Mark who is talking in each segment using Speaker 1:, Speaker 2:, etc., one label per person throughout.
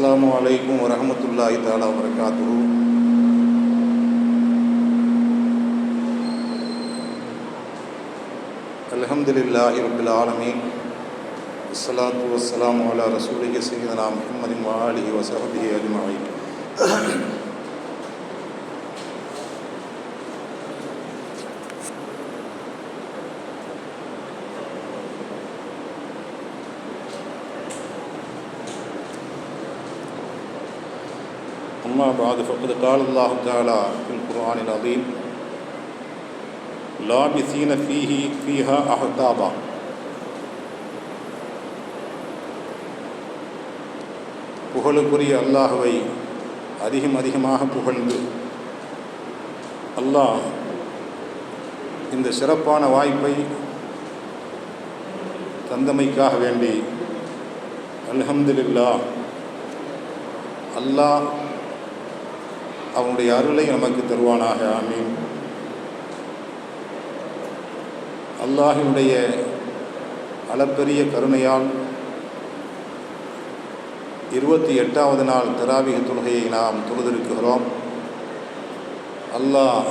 Speaker 1: السلام عليكم ورحمة الله تعالى وبركاته. الحمد لله رب العالمين. والصلاة والسلام على رسوله سيدنا محمد وآله وصحبه أجمعين. أما بعد فقد قال الله تعالى في القرآن العظيم لابثين فيه فيها أحقابا புகழுக்குரிய அல்லாஹுவை அதிகம் அதிகமாக புகழ்ந்து அல்லாஹ் இந்த சிறப்பான வாய்ப்பை தந்தமைக்காக வேண்டி அல்ஹம்துலில்லா அல்லாஹ் அவனுடைய அருளை நமக்கு தருவானாக. ஆமீன். அல்லாஹினுடைய அளப்பெரிய கருணையால் இருபத்தி எட்டாவது நாள் தராவிக தொழுகையை நாம் தொழுதிருக்கிறோம். அல்லாஹ்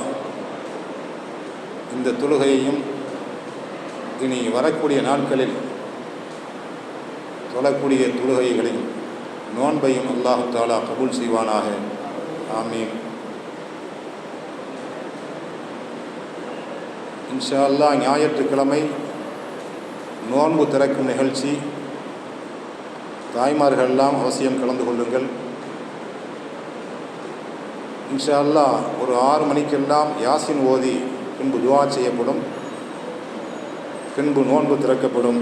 Speaker 1: இந்த தொழுகையையும் இனி வரக்கூடிய நாட்களில் தொழக்கூடிய தொழுகைகளையும் நோன்பையும் அல்லாஹு தாலா கபூல் செய்வானாக. ஆமீன் இன்ஷா அல்லாஹ் ஞாயிற்றுக்கிழமை நோன்பு திறக்கும் நிகழ்ச்சி. தாய்மார்கள் எல்லாம் அவசியம் கலந்து கொள்ளுங்கள். இன்ஷா அல்லாஹ் ஒரு ஆறு மணிக்கெல்லாம் யாசின் ஓதி பின்பு துவா செய்யப்படும். பின்பு நோன்பு திறக்கப்படும்.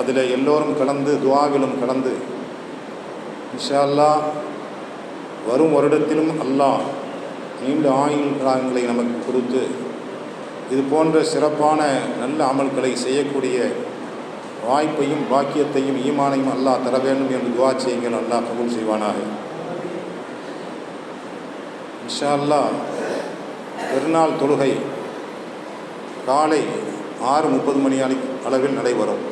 Speaker 1: அதில் எல்லோரும் கலந்து துவாவிலும் கலந்து. இன்ஷா வரும் வருடத்திலும் அல்லாஹ் நீண்ட ஆயுள் காலங்களை நமக்கு கொடுத்து இது போன்ற சிறப்பான நல்ல அமல்களை செய்யக்கூடிய வாய்ப்பையும் பாக்கியத்தையும் ஈமானையும் அல்லாஹ் தர வேண்டும் என்று துவா செய்யுங்கள். அல்லாஹ் கபூல் செய்வானாக. இன்ஷா அல்லாஹ் பெருநாள் தொழுகை காலை ஆறு முப்பது மணி அளி அளவில் நடைபெறும்.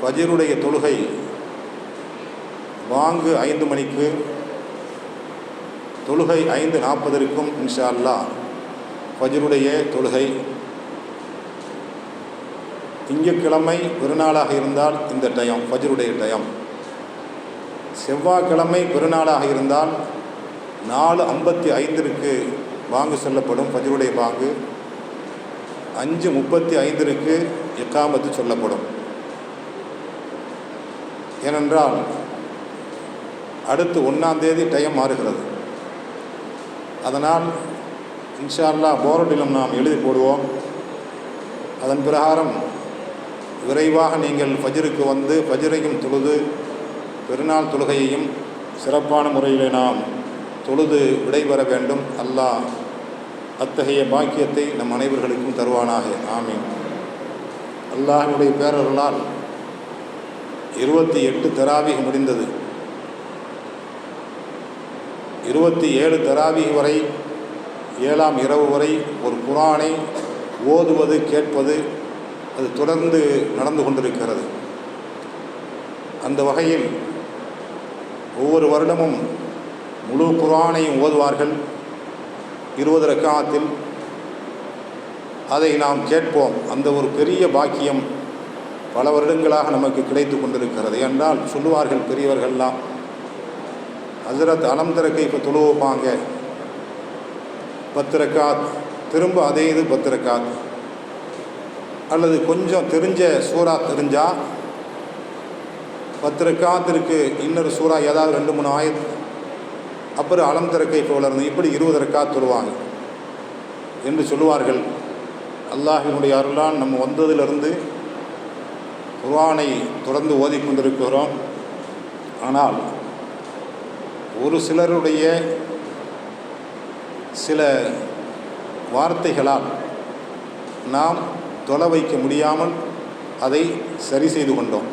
Speaker 1: ஃபஜருடைய தொழுகை வாங்கு ஐந்து மணிக்கு தொழுகை ஐந்து நாற்பதற்கும் இன்ஷா அல்லாஹ் ஃபஜருடைய தொழுகை. திங்கட்கிழமை பெருநாளாக இருந்தால் இந்த டயம் ஃபஜருடைய டயம். செவ்வாய்க்கிழமை பெருநாளாக இருந்தால் நாலு ஐம்பத்தி ஐந்திற்கு பாங்கு சொல்லப்படும் ஃபஜருடைய பாங்கு. அஞ்சு முப்பத்தி ஐந்திற்கு எக்காமத்து சொல்லப்படும். ஏனென்றால் அடுத்து ஒன்றாம் தேதி டயம் மாறுகிறது. அதனால் இன்ஷா அல்லா போர்டிலும் நாம் எழுதி போடுவோம். அதன் பிரகாரம் விரைவாக நீங்கள் ஃபஜிருக்கு வந்து ஃபஜிரையும் தொழுது பெருநாள் தொழுகையையும் சிறப்பான முறையில் நாம் தொழுது விடைபெற வேண்டும். அல்லாஹ் அத்தகைய பாக்கியத்தை நம் அனைவர்களுக்கும் தருவானாக. ஆமீன். அல்லாஹினுடைய பேரர்களால் இருபத்தி எட்டு தராவிக முடிந்தது. இருபத்தி ஏழு தராவி வரை ஏழாம் இரவு வரை ஒரு குரானை ஓதுவது கேட்பது அது தொடர்ந்து நடந்து கொண்டிருக்கிறது. அந்த வகையில் ஒவ்வொரு வருடமும் முழு குரானையும் ஓதுவார்கள். இருபது ரக்காத்தில் அதை நாம் கேட்போம். அந்த ஒரு பெரிய பாக்கியம் பல வருடங்களாக நமக்கு கிடைத்து கொண்டிருக்கிறது. என்றால் சொல்லுவார்கள் பெரியவர்கள்லாம் ஹசரத் அலம் திறக்கை இப்போ தொழுவாங்க பத்து ரக்காத் திரும்ப அதே இது பத்து ரக்காத். அல்லது கொஞ்சம் தெரிஞ்ச சூறா தெரிஞ்சால் பத்து ரக்காத்திற்கு இன்னொரு சூறா ஏதாவது ரெண்டு மூணு ஆயிரத்து அப்புறம் அலம் திறக்கை வளர்ந்து இப்படி இருபது ரக்காத் தொழுவாங்க. என்று சொல்லுவார்கள். அல்லாஹினுடைய அருளான் நம்ம வந்ததிலிருந்து குர்ஆனை தொடர்ந்து ஓதிக்கொண்டிருக்கிறோம். ஆனால் ஒரு சிலருடைய சில வார்த்தைகளால் நாம் தொலை வைக்க முடியாமல் அதை சரி செய்து கொண்டோம்.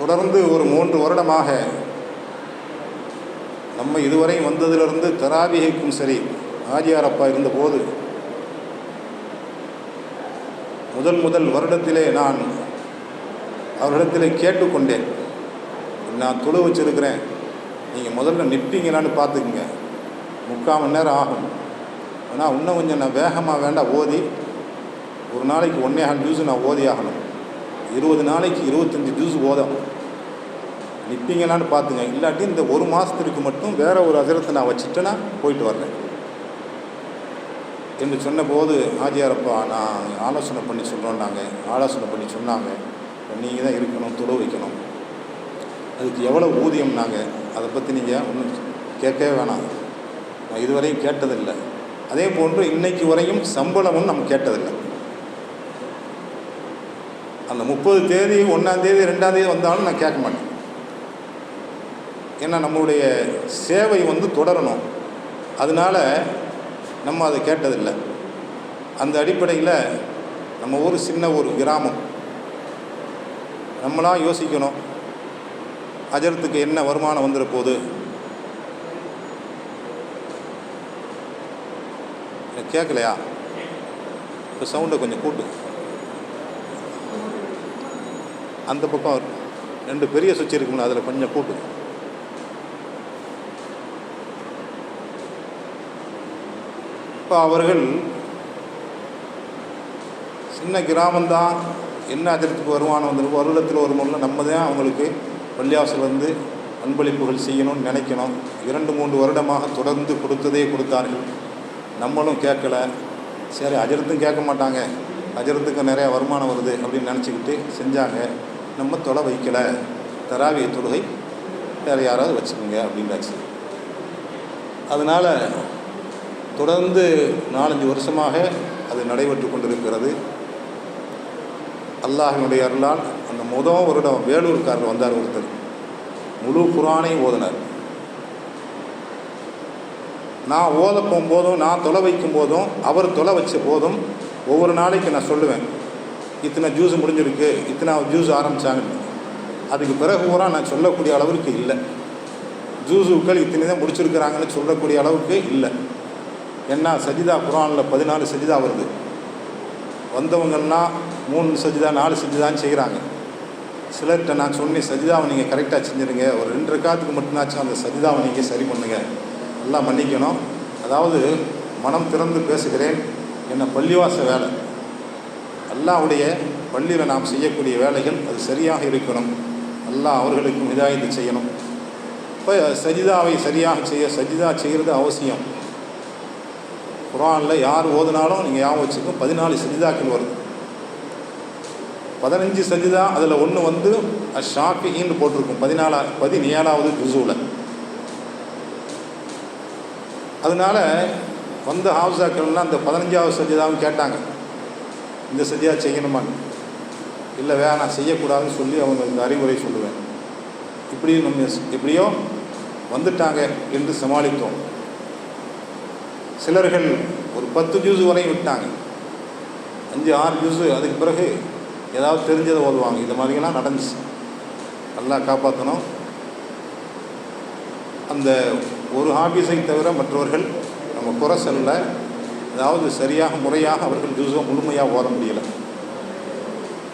Speaker 1: தொடர்ந்து ஒரு மூன்று வருடமாக நம்ம இதுவரை வந்ததிலிருந்து தராபிகைக்கும் சரி ஆஜியாரப்பா இருந்தபோது முதல் முதல் வருடத்திலே நான் அவரிடத்திலே கேட்டுக்கொண்டேன். நான் துளு வச்சிருக்கிறேன். நீங்கள் முதல்ல நிற்பீங்களான்னு பார்த்துக்குங்க. முக்கால் மணி நேரம் ஆகும். ஆனால் இன்னும் கொஞ்சம் நான் வேகமாக வேண்டாம் ஓதி ஒரு நாளைக்கு ஒன்றே ஹால் ஜூஸ் நான் ஓதி ஆகணும். இருபது நாளைக்கு இருபத்தஞ்சி ஜூஸ் ஓதும் நிற்பீங்களான்னு பார்த்துங்க. இல்லாட்டி இந்த ஒரு மாதத்திற்கு மட்டும் வேறு ஒரு அதிரத்தை நான் வச்சுட்டேன்னா போயிட்டு வர்றேன். என்று சொன்னபோது ஆஜியாரப்பா நான் ஆலோசனை பண்ணி சொல்கிறோன்னாங்க ஆலோசனை பண்ணி சொன்னாங்க. நீங்கள் தான் இருக்கணும் துளு வைக்கணும். அதுக்கு எவ்வளோ ஊதியம் நாங்கள் அதை பற்றி நீங்கள் ஒன்றும் கேட்கவே வேணாம். நான் இதுவரையும் கேட்டதில்லை. அதே போன்று இன்னைக்கு வரையும் சம்பளமும் நம்ம கேட்டதில்லை. அந்த முப்பது தேதி ஒன்றாம் தேதி ரெண்டாம் தேதி வந்தாலும் நான் கேட்க மாட்டேன். ஏன்னா நம்மளுடைய சேவை வந்து தொடரணும். அதனால் நம்ம அதை கேட்டதில்லை. அந்த அடிப்படையில் நம்ம ஊர் சின்ன ஒரு கிராமம். நம்மளாம் யோசிக்கணும். அஜரத்துக்கு என்ன வருமானம் வந்திருப்போது எனக்கு கேட்கலையா இப்போ சவுண்டை கொஞ்சம் கூட்டு. அந்த பக்கம் ரெண்டு பெரிய சுவிட்ச் இருக்குங்களா அதில் கொஞ்சம் கூட்டு. இப்போ அவர்கள் சின்ன கிராமம்தான் என்ன அஜரத்துக்கு வருமானம் வந்துருக்கு வருடத்தில் ஒரு முறை நம்ம தான் அவங்களுக்கு பள்ளியாசல் வந்து அன்பளிப்புகள் செய்யணும்னு நினைக்கணும். இரண்டு மூன்று வருடமாக தொடர்ந்து கொடுத்ததே கொடுத்தார்கள். நம்மளும் கேட்கல. சரி அஜரத்தும் கேட்க மாட்டாங்க. அஜரத்துக்கு நிறையா வருமானம் வருது அப்படின்னு நினச்சிக்கிட்டு செஞ்சாங்க. நம்ம தொலை வைக்கலை. தராவிய தொழுகை வேறு யாராவது வச்சுக்கோங்க அப்படின்னாச்சு அதனால் தொடர்ந்து நாலஞ்சு வருஷமாக அது நடைபெற்று கொண்டிருக்கிறது. அல்லாஹினுடைய அருளால் முதல் வருடம் வேலூர்காரர் வந்தார் ஒருத்தர். முழு குரானை ஓதினார். நான் ஓத போகும்போதும் நான் தொலை வைக்கும் போதும் அவர் தொலை வச்ச போதும் ஒவ்வொரு நாளைக்கு நான் சொல்லுவேன். இத்தனை ஜூஸ் முடிஞ்சிருக்கு இத்தனை ஜூஸ் ஆரம்பித்தாங்கன்னு அதுக்கு பிறகு பூரா நான் சொல்லக்கூடிய அளவுக்கு இல்லை. ஜூஸுக்கள் இத்தனை தான் முடிச்சிருக்கிறாங்கன்னு சொல்லக்கூடிய அளவுக்கு இல்லை. ஏன்னா சஜிதா குரானில் பதினாலு சஜிதா வருது. வந்தவங்கள்லாம் மூணு சஜிதா நாலு சஜிதான்னு செய்கிறாங்க. சிலர்கிட்ட நான் சொன்னேன் சஜிதாவை நீங்கள் கரெக்டாக செஞ்சுருங்க. ஒரு ரெண்டு ரக்காத்துக்கு மட்டும்னாச்சும் அந்த சஜிதாவை நீங்கள் சரி பண்ணுங்கள் எல்லாம் மன்னிக்கணும். அதாவது மனம் திறந்து பேசுகிறேன். என்ன பள்ளிவாச வேலை. அல்லாவுடைய பள்ளியில் நாம் செய்யக்கூடிய வேலைகள் அது சரியாக இருக்கணும். எல்லாம் அவர்களுக்கும் இதாயத்து செய்யணும். இப்போ சஜிதாவை சரியாக செய்ய சஜிதா செய்கிறது அவசியம். குரானில் யார் ஓதுனாலும் நீங்கள் ஞாபகம் வச்சுக்கோ பதினாலு சஜிதாக்கள் வருது. பதினஞ்சு சஜிதா அதில் ஒன்று வந்து ஷாஃபின்னு போட்டிருக்கும். பதினாலா பதினேழாவது ஜுசூவில் அதனால் வந்த ஹாஃப்ஸாக்கள்லாம் அந்த பதினஞ்சாவது சஜிதாவும் கேட்டாங்க. இந்த சஜிதா செய்யணுமான்னு இல்லை வேணாம் செய்யக்கூடாதுன்னு சொல்லி அவங்க இந்த அறிவுரை சொல்லுவேன். இப்படி நம்ம எப்படியோ வந்துட்டாங்க என்று சமாளித்தோம். சிலர்கள் ஒரு பத்து ஜூஸ் வரையும் விட்டாங்க. அஞ்சு ஆறு ஜூஸு அதுக்கு பிறகு ஏதாவது தெரிஞ்சதை ஓதுவாங்க. இது மாதிரிலாம் நடந்துச்சு. நல்லா காப்பாற்றணும் அந்த ஒரு ஹாபீஸை தவிர மற்றவர்கள் நம்ம குறை சொல்ல அதாவது சரியாக முறையாக அவர்கள் ஜூஸோ முழுமையாக ஓத முடியலை.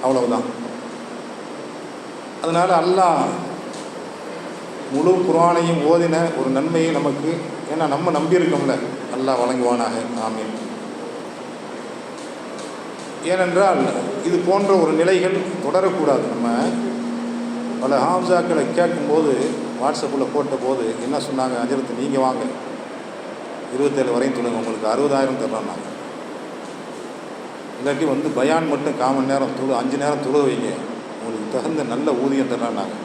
Speaker 1: அவ்வளவுதான். அதனால் அல்லாஹ் முழு குரானையும் ஓதின ஒரு நன்மையை நமக்கு ஏன்னா நம்ம நம்பியிருக்கோம்ல. அல்லாஹ் வழங்குவானாக. ஆமீன். ஏனென்றால் இது போன்ற ஒரு நிலைகள் தொடரக்கூடாது. நம்ம பல ஹாம்சாக்களை கேட்கும்போது வாட்ஸ்அப்பில் போட்ட போது என்ன சொன்னாங்க அஜரத்து நீங்கள் வாங்க. இருபத்தேழு வரையும் சொல்லுங்கள் உங்களுக்கு அறுபதாயிரம் தர்றோம்னாங்க இல்லாட்டி வந்து பயான் மட்டும் காமன் நேரம் தொழு அஞ்சு நேரம் தொழு வைங்க. உங்களுக்கு தகுந்த நல்ல ஊதியம் தர்றான்னாங்க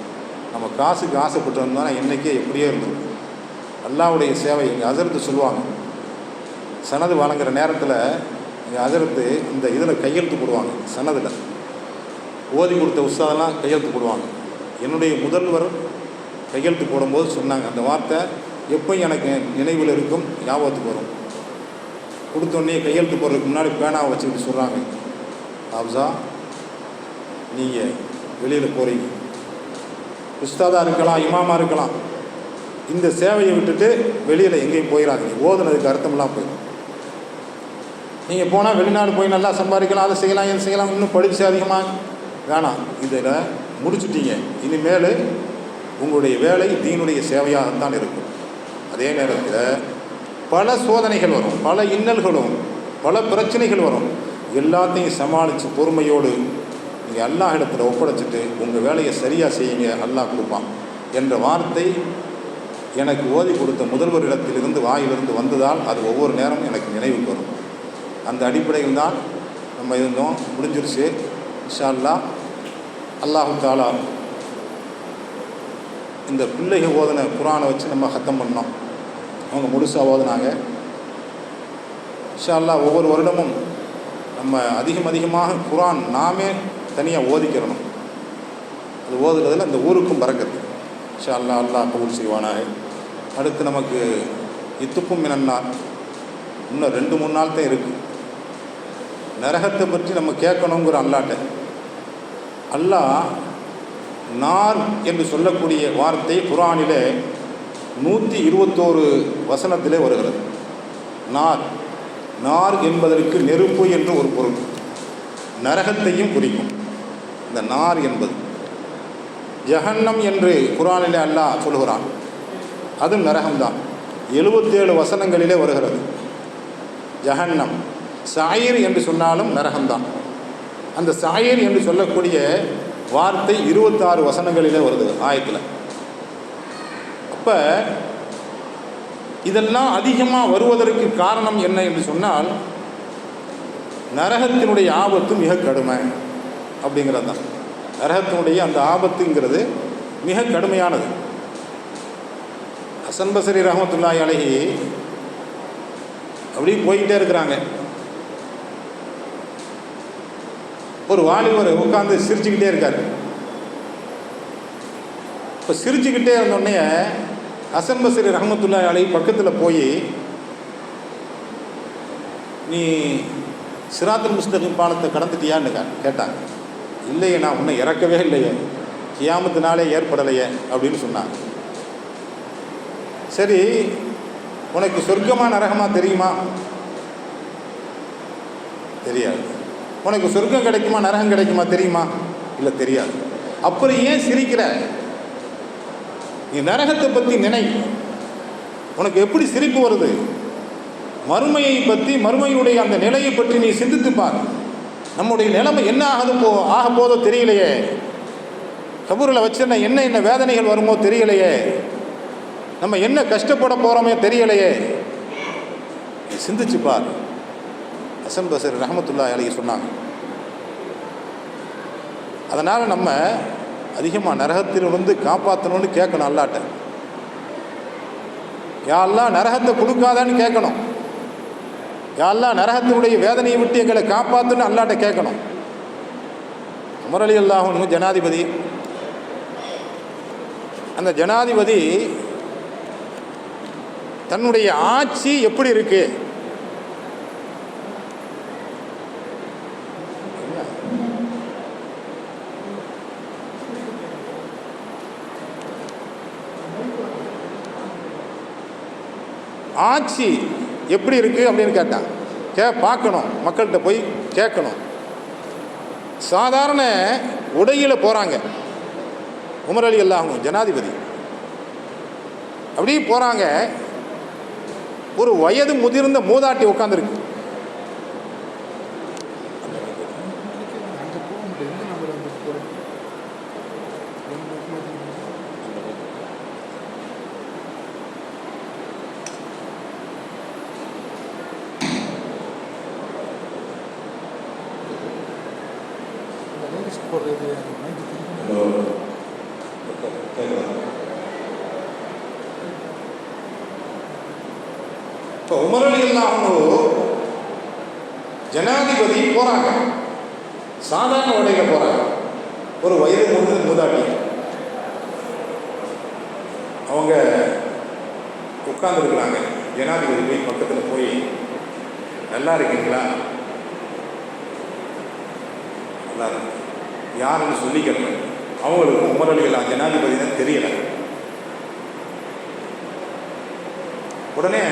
Speaker 1: நம்ம காசுக்கு ஆசைப்பட்டு வந்தோம்னா என்றைக்கே எப்படியே இருந்தது அல்லாவுடைய சேவை எங்கள் அசரத்து சொல்லுவாங்க. சனது வழங்குற நேரத்தில் எங்கள் இந்த இதில் கையெழுத்து போடுவாங்க சனதில் ஓதி கொடுத்த உஸ்தாதெல்லாம் கையெழுத்து போடுவாங்க. என்னுடைய முதல்வர் கையெழுத்து போடும்போது சொன்னாங்க அந்த வார்த்தை எப்போ எனக்கு நினைவில் இருக்கும் ஞாபகத்துக்கு வரும். கொடுத்தோடனே கையெழுத்து போடுறதுக்கு முன்னாடி பேனாவை வச்சுக்கிட்டு சொல்கிறாங்க ஆப்ஸா நீங்கள் வெளியில் போகிறீங்க உஸ்தாதாக இருக்கலாம் இமாமா இருக்கலாம். இந்த சேவையை விட்டுட்டு வெளியில் எங்கேயும் போயிடாதீங்க ஓதுனதுக்கு அர்த்தமெல்லாம் போயிடும். நீங்கள் போனால் வெளிநாடு போய் நல்லா சம்பாதிக்கலாம் அதை செய்யலாம் இதை செய்யலாம் இன்னும் படித்து அதிகமாக வேணாம். இதில் முடிச்சுட்டீங்க. இனிமேல் உங்களுடைய வேலை தீனுடைய சேவையாகத்தான் இருக்கும். அதே நேரத்தில் பல சோதனைகள் வரும் பல இன்னல்களும் பல பிரச்சனைகள் வரும். எல்லாத்தையும் சமாளித்து பொறுமையோடு நீங்கள் எல்லா இடத்துல ஒப்படைச்சிட்டு உங்கள் வேலையை சரியாக செய்யுங்க நல்லா கொடுப்பான் என்ற வார்த்தை எனக்கு ஓதி கொடுத்த முதல்வர் இடத்திலிருந்து வாயிலிருந்து வந்ததால் அது ஒவ்வொரு நேரம் எனக்கு நினைவுக்கு வரும். அந்த அடிப்படையில் தான் நம்ம இருந்தோம். முடிஞ்சிருச்சு. இன்ஷா அல்லாஹ் அல்லாஹு தாலா இந்த பிள்ளைகள் ஓதின குரானை வச்சு நம்ம ஹத்தம் பண்ணோம். அவங்க முழுசாக ஓதுனாங்க. இன்ஷா அல்லாஹ் ஒவ்வொரு வருடமும் நம்ம அதிகம் அதிகமாக குரான் நாமே தனியாக ஓதிக்கிறணும். அது ஓதுறதில் அந்த ஊருக்கும் பறக்கிறது. இஷா அல்லா அல்லாஹ் கபூல் செய்வானாக. அடுத்து நமக்கு இத்துக்கும் மினன்னார். இன்னும் ரெண்டு மூணு நாள் தான் இருக்குது நரகத்தை பற்றி நம்ம கேட்கணுங்கிற அல்லாட்ட. அல்லாஹ் நார் என்று சொல்லக்கூடிய வார்த்தை குரானிலே நூற்றி இருபத்தோரு வசனத்திலே வருகிறது. நார் நார் என்பதற்கு நெருப்பு என்று ஒரு பொருள். நரகத்தையும் குறிக்கும். இந்த நார் என்பது. ஜஹன்னம் என்று குரானிலே அல்லாஹ் சொல்கிறான் அதுவும் நரகம்தான். எழுபத்தேழு வசனங்களிலே வருகிறது. ஜஹன்னம். சாயிர் என்று சொன்னாலும் நரகம்தான். அந்த சாயிர் என்று சொல்லக்கூடிய வார்த்தை இருபத்தாறு வசனங்களிலே வருது ஆயத்தில். அப்போ இதெல்லாம் அதிகமாக வருவதற்கு காரணம் என்ன என்று சொன்னால் நரகத்தினுடைய ஆபத்து மிக கடுமை அப்படிங்கிறது தான் நரகத்தினுடைய அந்த ஆபத்துங்கிறது மிக கடுமையானது. ஹசன் பசரி ரஹமத்துல்லாஹி அழகி அப்படியே போய்கிட்டே இருக்கிறாங்க. ஒரு வாலிபர் உட்காந்து சிரிச்சுக்கிட்டே இருக்கார். இப்போ சிரிச்சுக்கிட்டே இருந்தோடனே ஹசன் பசரி ரஹமத்துல்லா அலை பக்கத்தில் போய் நீ சிராத்தல் முஸ்தகிம் பாலத்தை கடந்துட்டியான்னு கேட்டாங்க. இல்லையே நான் உன்னை இறக்கவே இல்லையே. கியாமத்தினாலே ஏற்படலையே அப்படின்னு சொன்னாங்க. சரி உனக்கு சொர்க்கமா நரகமா தெரியுமா? தெரியாது. உனக்கு சொர்க்கம் கிடைக்குமா நரகம் கிடைக்குமா தெரியுமா? இல்லை தெரியாது. அப்புறம் ஏன் சிரிக்கிற? நீ நரகத்தை பற்றி நினை. உனக்கு எப்படி சிரிப்பு வருது? மறுமையை பற்றி மறுமையுடைய அந்த நிலையை பற்றி நீ சிந்தித்து பார். நம்முடைய நிலைமை என்ன ஆகுது போ ஆக போதோ தெரியலையே. கபூரில் வச்சிருந்த என்ன என்ன வேதனைகள் வருமோ தெரியலையே. நம்ம என்ன கஷ்டப்பட போகிறோமே தெரியலையே. சிந்திச்சு பார். ஹசன் பசர் ரஹமத்துல்லா அலைஹி சொன்னாங்க. அதனால் நம்ம அதிகமாக நரகத்திலிருந்து காப்பாற்றணும்னு கேட்கணும் அல்லாட்ட. யாரெல்லாம் நரகத்தை கொடுக்காதான்னு கேட்கணும். யாரெல்லாம் நரகத்தினுடைய வேதனையை விட்டு எங்களை காப்பாற்றுன்னு அல்லாட்ட கேட்கணும். உமர் அலி அல்லாஹும் ஜனாதிபதி அந்த ஜனாதிபதி தன்னுடைய ஆட்சி எப்படி இருக்கு? ஆட்சி எப்படி இருக்கு அப்படின்னு கேட்டான் கே பார்க்கணும். மக்கள்கிட்ட போய் கேட்கணும். சாதாரண உடையில் போகிறாங்க உமர் அலி அல்லாஹும் ஜனாதிபதி. அப்படியே போகிறாங்க ஒரு வயது முதிர்ந்த மூதாட்டி உட்காந்துருக்கு
Speaker 2: அங்கே போக முடியாது எந்த நம்பர் வந்து போகிறோம் லேடிஸ்க்கு போடுறது மைக்கு திருப்பி
Speaker 1: இப்போ உமர் அலி அல்லாஹும் ஜனாதிபதி போகிறாங்க சாதாரண உடையில் போகிறாங்க ஒரு வயது முழுது மூதாட்டி. அவங்க உட்கார்ந்துருக்குறாங்க. ஜனாதிபதி போய் பக்கத்தில் போய் நல்லா இருக்கீங்களா? நல்லா இருக்கு யாருன்னு சொல்லிக்கிறேன் அவங்களுக்கும் உமரலிகளா ஜனாதிபதி தான் தெரியல. உடனே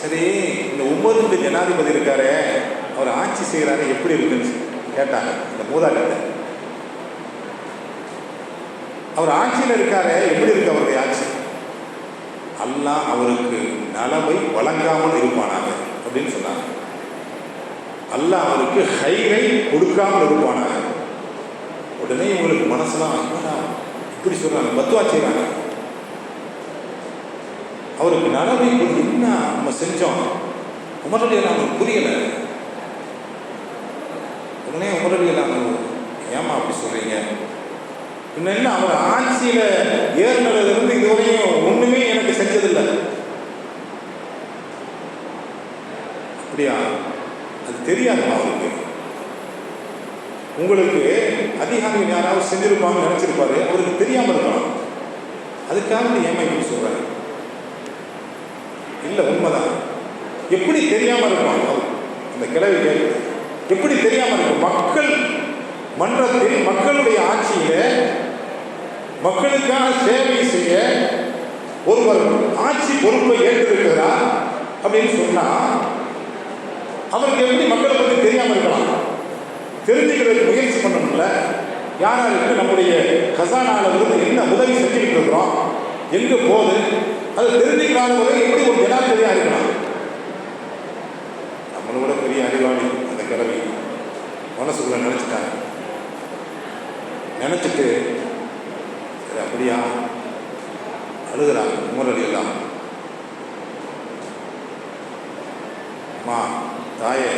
Speaker 1: சரி இந்த உமருக்கு ஜனாதிபதி இருக்காரு அவர் ஆட்சி செய்கிறாரு எப்படி இருக்குன்னு? கேட்டாங்க. இந்த மூதாட்டிட்ட. அவர் ஆட்சியில் இருக்காரு எப்படி இருக்கு அவருடைய ஆட்சி? அல்லாஹ் அவருக்கு நலவை வழங்காமல் இருப்பானாங்க அப்படின்னு சொன்னாங்க. அல்லாஹ் அவருக்கு ஹைவை கொடுக்காமல் இருப்பானாங்க உடனே இவங்களுக்கு மனசுலாம் இப்படி சொல்றாங்க பத்துவா செய்றாங்க. அவருக்கு நலவை என்ன நம்ம செஞ்சோம்? உமரடி அவங்களுக்கு புரியல. உடனே உமரடி அவங்க ஏமா அப்படி சொல்றீங்க? இன்னும் என்ன அவர் ஆட்சியில ஏறினதுலேருந்து இதுவரையும் ஒண்ணுமே எனக்கு செஞ்சதில்லை. அப்படியா? அது தெரியாதுமா அவருக்கு? உங்களுக்கு அதிகாரிகள் யாராவது செஞ்சிருப்பாங்கன்னு நினைச்சிருப்பாரு. அவருக்கு தெரியாம இருக்கலாம். அதுக்காக நீ ஏமா இப்படி சொல்றாரு இல்ல உண்மைதான். எப்படி தெரியாம இருப்பான் அவர் அந்த கிழவி எப்படி தெரியாம இருக்கும்? மக்கள் மன்றத்தில் மக்களுடைய ஆட்சியில மக்களுக்கான சேவை செய்ய ஒருவர் ஆட்சி பொறுப்பை ஏற்றிருக்கிறார் அப்படின்னு சொன்னா அவருக்கு எப்படி மக்களை பற்றி தெரியாமல் இருக்கலாம்? தெரிஞ்சுக்கிறதுக்கு முயற்சி பண்ணணும்ல. யாராருக்கு நம்முடைய கசானால இருந்து என்ன உதவி செஞ்சுக்கிட்டு இருக்கிறோம்? எங்கே போகுது? அது தெரிஞ்சுக்கிறாங்க எப்படி ஒரு ஜனாதிபதியாக இருக்கலாம்? அப்படியா? அழுகிறாங்க உமரடி எல்லாம். அம்மா தாயே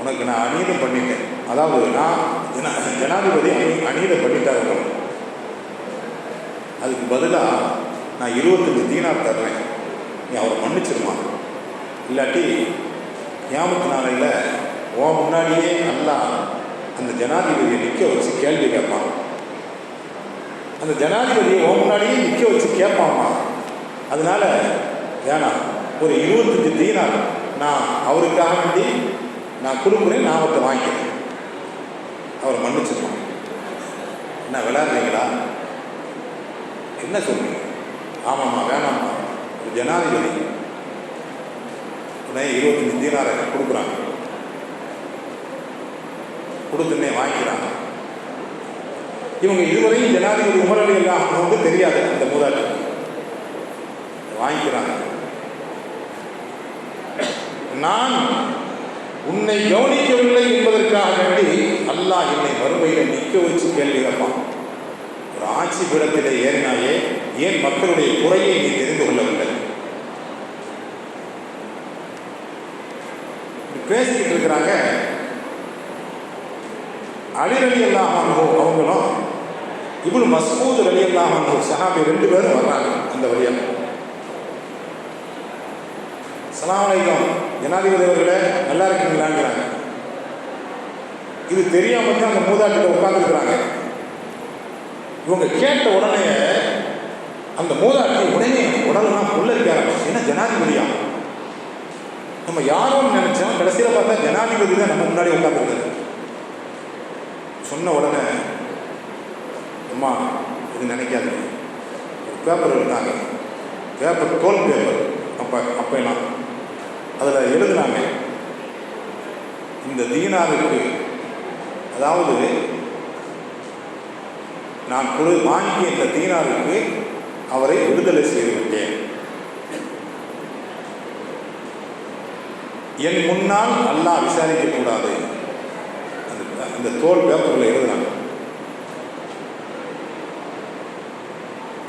Speaker 1: உனக்கு நான் அநீதம் பண்ணிட்டேன். அதாவது நான் ஜனா ஜனாதிபதி அநீதம் பண்ணிட்டாரு அதுக்கு பதிலாக நான் இருபத்தஞ்சு தீனார் தர்றேன். நீ அவரை மன்னிச்சிருமா? இல்லாட்டி ஞாபகத்து நாளையில் உன் முன்னாடியே நல்லா அந்த ஜனாதிபதியை நிற்க வச்சு கேள்வி கேட்பான் அந்த ஜனாதிபதியை ஓ முன்னாடியே நிற்க வச்சு கேட்பாமா? அதனால வேணாம் ஒரு இருபத்தஞ்சு தீனார் நான் அவருக்காக வேண்டி நான் கொடுக்குறேன் நான் அவர்கிட்ட வாங்கிக்கிறேன். அவரை மன்னிச்சிருப்பான் என்ன விளையாடுறீங்களா? என்ன சொல்றீங்க ஆமாம்மா வேணாம்மா. ஒரு ஜனாதிபதி உடனே இருபத்தஞ்சு தீனாரை கொடுக்குறாங்க. கொடுத்துன்னே வாங்கிக்கிறாங்க. இவங்க இதுவரையும் ஜனாதிபதி உமரலி எல்லாம் வந்து தெரியாது அந்த முதல் வாங்கிக்கிறாங்க. நான் உன்னை கவனிக்கவில்லை என்பதற்காக வேண்டி அல்லாஹ் என்னை வறுமையில் நிற்க வச்சு கேள்வி கேட்பான். ஒரு ஆட்சி பீடத்திலே ஏறினாயே ஏன் மக்களுடைய குறையை நீ தெரிந்து கொள்ளவில்லை? பேசிக்கிட்டு இருக்கிறாங்க. அலிரலி அல்லாஹானோ அவங்களும் இவ்வளவு மசூத் அலி அல்லாஹானோ சஹாபி ரெண்டு பேரும் வர்றாங்க அந்த வழியாக சலாமலைக்கம் ஜனாதிபதி அவர்களே நல்லா இருக்கீங்களாங்கிறாங்க. இது தெரியாம தான் அந்த மூதாட்டிட்ட உட்காந்துருக்குறாங்க இவங்க கேட்ட உடனே அந்த மூதாட்டி உடனே உடலெல்லாம் புல்லரிக்க ஆரம்பிச்சு. ஏன்னா ஜனாதிபதியா? நம்ம யாரும் நினைச்சோம். கடைசியில் பார்த்தா ஜனாதிபதி தான் நம்ம முன்னாடி உட்காந்துருக்காரு சொன்ன உடனே அம்மா இது நினைக்காது ஒரு பேப்பர் இருந்தாங்க பேப்பர் தோல் பேப்பர் அப்போ அப்பெல்லாம் அதில் எழுதுனாங்க. இந்த தீனாவிற்கு அதாவது நான் கொடு வாங்கிய இந்த தீனாருக்கு அவரை விடுதலை செய்துவிட்டேன் என் முன்னால் அல்லாஹ் விசாரிக்கக்கூடாது. அந்த தோல் பேப்பரில் எழுதுனாங்க.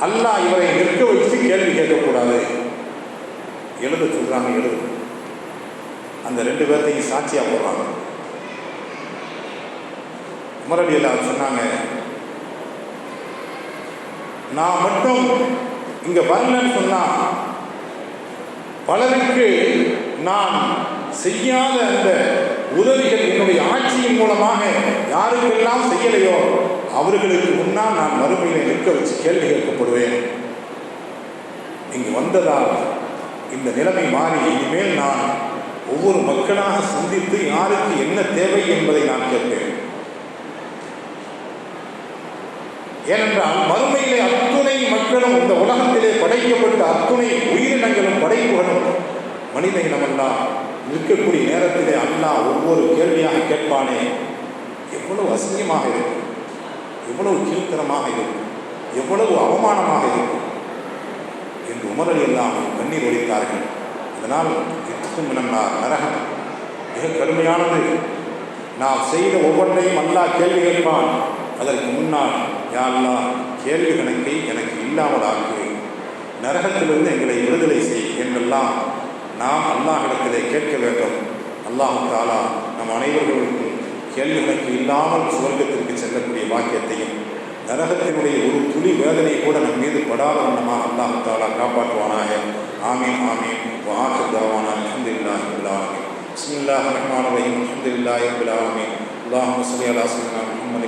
Speaker 1: அல்லாஹ் இவரை நிற்க வச்சு கேள்வி கேட்கக்கூடாது. எழுத சொல்கிறாங்க எழுது. அந்த ரெண்டு பேர்த்தையும் சாட்சியாக போடுறாங்க. உமரடி எல்லாம் சொன்னாங்க நான் மட்டும் இங்க வரலன்னு சொன்னா பலருக்கு நான் செய்யாத அந்த உதவிகள் என்னுடைய ஆட்சியின் மூலமாக யாருக்கெல்லாம் செய்யலையோ அவர்களுக்கு முன்னால் நான் மறுமையிலே நிற்க வச்சு கேள்வி கேட்கப்படுவேன். இங்கு வந்ததால் இந்த நிலைமை மாறி இனிமேல் நான் ஒவ்வொரு மக்களாக சிந்தித்து யாருக்கு என்ன தேவை என்பதை நான் கேட்பேன். ஏனென்றால் மறுமையிலே அத்துணை மக்களும் இந்த உலகத்திலே படைக்கப்பட்ட அத்துணை உயிரினங்களும் படைப்புகளும் மனித இனமெல்லாம் இருக்கக்கூடிய நேரத்திலே அல்லாஹ் ஒவ்வொரு கேள்வியாக கேட்பானே. எவ்வளவு அசிங்கமாக இருக்கும் எவ்வளவு கீழ்த்தனமாக இருக்கும் எவ்வளவு அவமானமாக இருக்கும் என்று உமரல் எல்லாம் கண்ணீர் ஒழித்தார்கள் அதனால் எத்துக்கும் நன்னார் நரகம் மிக கடுமையானது. நாம் செய்த ஒவ்வொன்றையும் அல்லாஹ் கேள்வி கேட்பான். அதற்கு முன்னால் யாரெல்லாம் கேள்வி கணக்கை எனக்கு இல்லாமல் ஆக்கு நரகத்திலிருந்து எங்களை விடுதலை செய் என்றெல்லாம் நாம் அல்லாஹிடத்திலே கேட்க வேண்டும் அல்லாஹு தாலா நம் அனைவர்களுக்கும் கேள்வி கணக்கு இல்லாமல் சுவர்க்கத்திற்கு செல்லக்கூடிய வாக்கியத்தையும் நரகத்தினுடைய ஒரு துளி வேதனை கூட நம் மீது படாத வண்ணமாக அல்லாஹு தாலா காப்பாற்றுவானாக ஆமீன் ஆமீன் வாக்கு தாவானா அஹமதுல்லாஹி ரபில் ஆலமீன் பிஸ்மில்லாஹ் ரஹ்மான் ரஹீம் அல்ஹம்துலில்லாஹி ரபில் ஆலமீன் اللهم صل على سيدنا محمد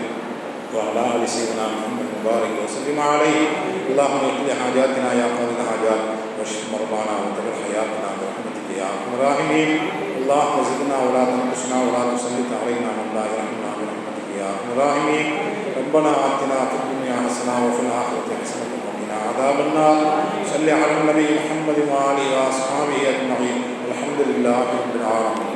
Speaker 1: وعلى ال سيدنا محمد مبارك وسلم عليه اللهم اقض حاجاتنا يا قاضي الحاجات واشف مرضانا وتبر حياتنا برحمتك يا أرحم الراحمين. اللهم زدنا ولا تنقصنا ولا تسلط علينا من لا يرحمنا برحمتك يا أرحم الراحمين. ربنا آتنا في الدنيا حسنة وفي الآخرة حسنة وقنا عذاب النار. صل على النبي محمد وآله وأصحابه أجمعين. الحمد لله رب العالمين.